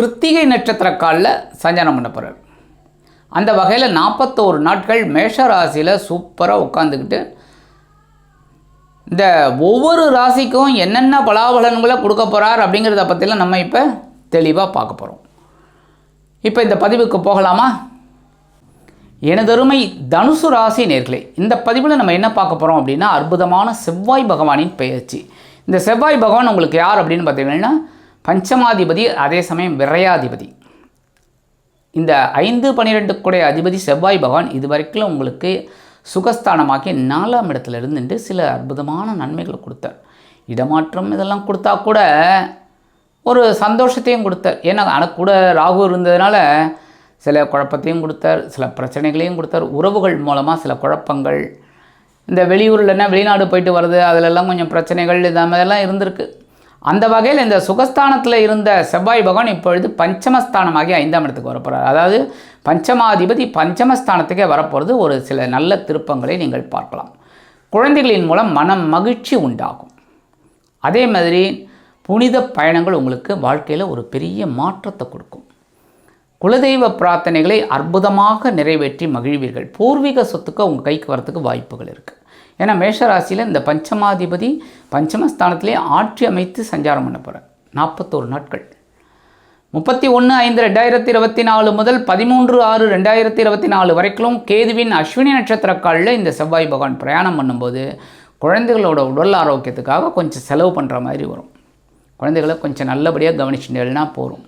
கிருத்திகை நட்சத்திர காலில் சஞ்சாரம் பண்ண போகிறார் அந்த வகையில் நாற்பத்தோரு நாட்கள் மேஷ ராசியில் சூப்பராக உட்காந்துக்கிட்டு இந்த ஒவ்வொரு ராசிக்கும் என்னென்ன பலாபலன்களை கொடுக்க போகிறார் அப்படிங்கிறத பற்றிலாம் நம்ம இப்போ தெளிவாக பார்க்க போகிறோம் இப்போ இந்த பதிவுக்கு போகலாமா? எனதருமை தனுசு ராசி நேர்களே இந்த பதிவில் நம்ம என்ன பார்க்க போகிறோம் அப்படின்னா அற்புதமான செவ்வாய் பகவானின் பெயர்ச்சி. இந்த செவ்வாய் பகவான் உங்களுக்கு யார் அப்படின்னு பார்த்தீங்கன்னா பஞ்சமாதிபதி அதே சமயம் விரையாதிபதி. இந்த ஐந்து பன்னிரெண்டுக்குடைய அதிபதி செவ்வாய் பகவான் இது வரைக்கும் உங்களுக்கு சுகஸ்தானமாக்கி நாலாம் இடத்துல இருந்துட்டு சில அற்புதமான நன்மைகளை கொடுத்தார். இடமாற்றம் இதெல்லாம் கொடுத்தா கூட ஒரு சந்தோஷத்தையும் கொடுத்தார். ஏன்னா ஆனால் கூட ராகு இருந்ததுனால சில குழப்பத்தையும் கொடுத்தார் சில பிரச்சனைகளையும் கொடுத்தார். உறவுகள் மூலமாக சில குழப்பங்கள். இந்த வெளியூர்லன்னா வெளிநாடு போயிட்டு வர்றது அதிலெல்லாம் கொஞ்சம் பிரச்சனைகள் இந்த மாதிரிலாம் இருந்திருக்கு. அந்த வகையில் இந்த சுகஸ்தானத்தில் இருந்த செவ்வாய் பகவான் இப்பொழுது பஞ்சமஸ்தானமாகி ஐந்தாம் இடத்துக்கு வரப்போகிறார் அதாவது பஞ்சமாதிபதி பஞ்சமஸ்தானத்துக்கே வரப்போகிறது ஒரு சில நல்ல திருப்பங்களை நீங்கள் பார்க்கலாம். குழந்தைகளின் மூலம் மனம் மகிழ்ச்சி உண்டாகும். அதே மாதிரி புனித பயணங்கள் உங்களுக்கு வாழ்க்கையில் ஒரு பெரிய மாற்றத்தை கொடுக்கும். குலதெய்வ பிரார்த்தனைகளை அற்புதமாக நிறைவேற்றி மகிழ்வீர்கள். பூர்வீக சொத்துக்கு உங்கள் கைக்கு வரத்துக்கு வாய்ப்புகள் இருக்குது ஏன்னா மேஷராசியில் இந்த பஞ்சமாதிபதி பஞ்சமஸ்தானத்திலே ஆட்சி அமைத்து சஞ்சாரம் பண்ண போகிறார் நாற்பத்தோரு நாட்கள். முப்பத்தி ஒன்று ஐந்து ரெண்டாயிரத்தி இருபத்தி நாலு முதல் பதிமூன்று ஆறு ரெண்டாயிரத்தி இருபத்தி நாலு வரைக்கும் கேதுவின் அஸ்வினி நட்சத்திர காலில் இந்த செவ்வாய் பகவான் பிரயாணம் பண்ணும்போது குழந்தைகளோட உடல் ஆரோக்கியத்துக்காக கொஞ்சம் செலவு பண்ணுற மாதிரி வரும். குழந்தைகளை கொஞ்சம் நல்லபடியாக கவனிச்சுட்டேன்னா போகும்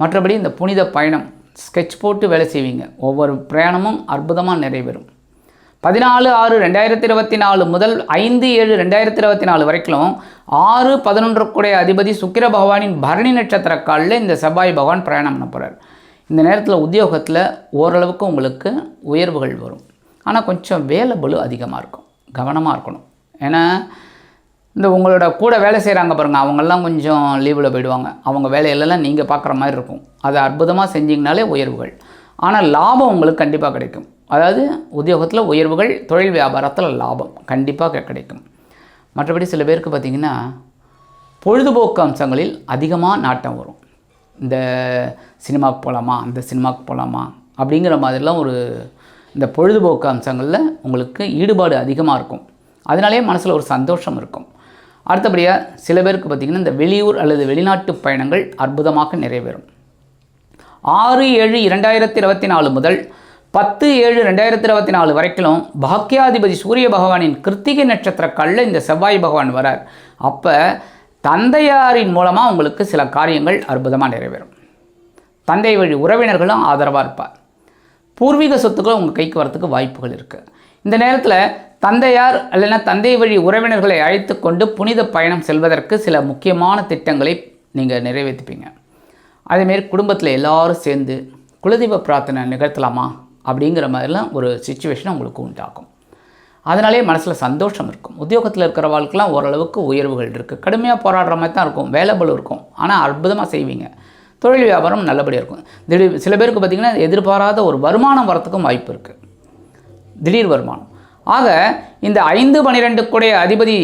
மற்றபடி இந்த புனித பயணம் ஸ்கெட்ச் போட்டு வேலை செய்வீங்க. ஒவ்வொரு பிரயாணமும் அற்புதமாக நிறைவேறும். பதினாலு ஆறு ரெண்டாயிரத்தி இருபத்தி நாலு முதல் ஐந்து ஏழு ரெண்டாயிரத்தி இருபத்தி நாலு வரைக்கும் ஆறு பதினொன்றுக்குடைய அதிபதி சுக்கிர பகவானின் பரணி நட்சத்திர காலில் இந்த செவ்வாய் பகவான் பிரயாணம் பண்ண போகிறார் இந்த நேரத்தில் உத்தியோகத்தில் ஓரளவுக்கு உங்களுக்கு உயர்வுகள் வரும். ஆனால் கொஞ்சம் வேலை பலு அதிகமாக இருக்கும். கவனமாக இருக்கணும். ஏன்னா இந்த உங்களோட கூட வேலை செய்கிறாங்க பாருங்கள் அவங்கெல்லாம் கொஞ்சம் லீவில் போயிடுவாங்க. அவங்க வேலையிலலாம் நீங்கள் பார்க்குற மாதிரி இருக்கும். அதை அற்புதமாக செஞ்சிங்கனாலே உயர்வுகள். ஆனால் லாபம் உங்களுக்கு கண்டிப்பாக கிடைக்கும். அதாவது உத்தியோகத்தில் உயர்வுகள் தொழில் வியாபாரத்தில் லாபம் கண்டிப்பாக கிடைக்கும். மற்றபடி சில பேருக்கு பார்த்திங்கன்னா பொழுதுபோக்கு அம்சங்களில் அதிகமாக நாட்டம் வரும். இந்த சினிமாவுக்கு போகலாமா அந்த சினிமாவுக்கு போகலாமா அப்படிங்கிற மாதிரிலாம் ஒரு இந்த பொழுதுபோக்கு அம்சங்களில் உங்களுக்கு ஈடுபாடு அதிகமாக இருக்கும். அதனாலே மனசில் ஒரு சந்தோஷம் இருக்கும். அடுத்தபடியாக சில பேருக்கு பார்த்திங்கன்னா இந்த வெளியூர் அல்லது வெளிநாட்டு பயணங்கள் அற்புதமாக நிறைவேறும். ஆறு ஏழு இரண்டாயிரத்தி இருபத்தி நாலு முதல் பத்து ஏழு ரெண்டாயிரத்தி இருபத்தி நாலு வரைக்கும் பாக்கியாதிபதி சூரிய பகவானின் கிருத்திகை நட்சத்திர கல்ல இந்த செவ்வாய் பகவான் வரார். அப்போ தந்தையாரின் மூலமாக உங்களுக்கு சில காரியங்கள் அற்புதமாக நிறைவேறும். தந்தை வழி உறவினர்களும் ஆதரவாக இருப்பார். பூர்வீக சொத்துக்கள் உங்கள் கைக்கு வரத்துக்கு வாய்ப்புகள் இருக்குது இந்த நேரத்தில் தந்தையார் இல்லைன்னா தந்தை வழி உறவினர்களை அழைத்து கொண்டு புனித பயணம் செல்வதற்கு சில முக்கியமான திட்டங்களை நீங்கள் நிறைவேற்றிப்பீங்க அதேமாரி குடும்பத்தில் எல்லாரும் சேர்ந்து குலதெய்வ பிரார்த்தனை நிகழ்த்தலாமா அப்படிங்கிற மாதிரிலாம் ஒரு சுச்சுவேஷன் உங்களுக்கு உண்டாகும். அதனாலே மனசில் சந்தோஷம் இருக்கும். உத்தியோகத்தில் இருக்கிறவங்களுக்குலாம் ஓரளவுக்கு உயர்வுகள் இருக்குது கடுமையாக போராடுற மாதிரி தான் இருக்கும். வேலைபல் இருக்கும். ஆனால் அற்புதமாக செய்வீங்க. தொழில் வியாபாரம் நல்லபடியாக இருக்கும். திடீர் சில பேருக்கு பார்த்திங்கன்னா எதிர்பாராத ஒரு வருமானம் வரத்துக்கும் வாய்ப்பு இருக்குது திடீர் வருமானம். ஆக இந்த ஐந்து பனிரெண்டுக்குடைய அதிபதி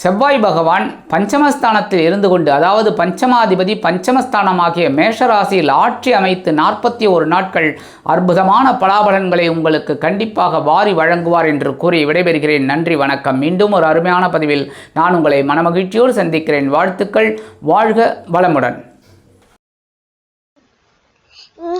செவ்வாய் பகவான் பஞ்சமஸ்தானத்தில் இருந்து கொண்டு அதாவது பஞ்சமாதிபதி பஞ்சமஸ்தானமாகிய மேஷராசியில் ஆட்சி அமைத்து நாற்பத்தி ஒரு நாட்கள் அற்புதமான பலாபலன்களை உங்களுக்கு கண்டிப்பாக வாரி வழங்குவார் என்று கூறி விடைபெறுகிறேன். நன்றி வணக்கம். மீண்டும் ஒரு அருமையான பதிவில் நான் உங்களை மனமகிழ்ச்சியோடு சந்திக்கிறேன். வாழ்த்துக்கள். வாழ்க வளமுடன் இந்த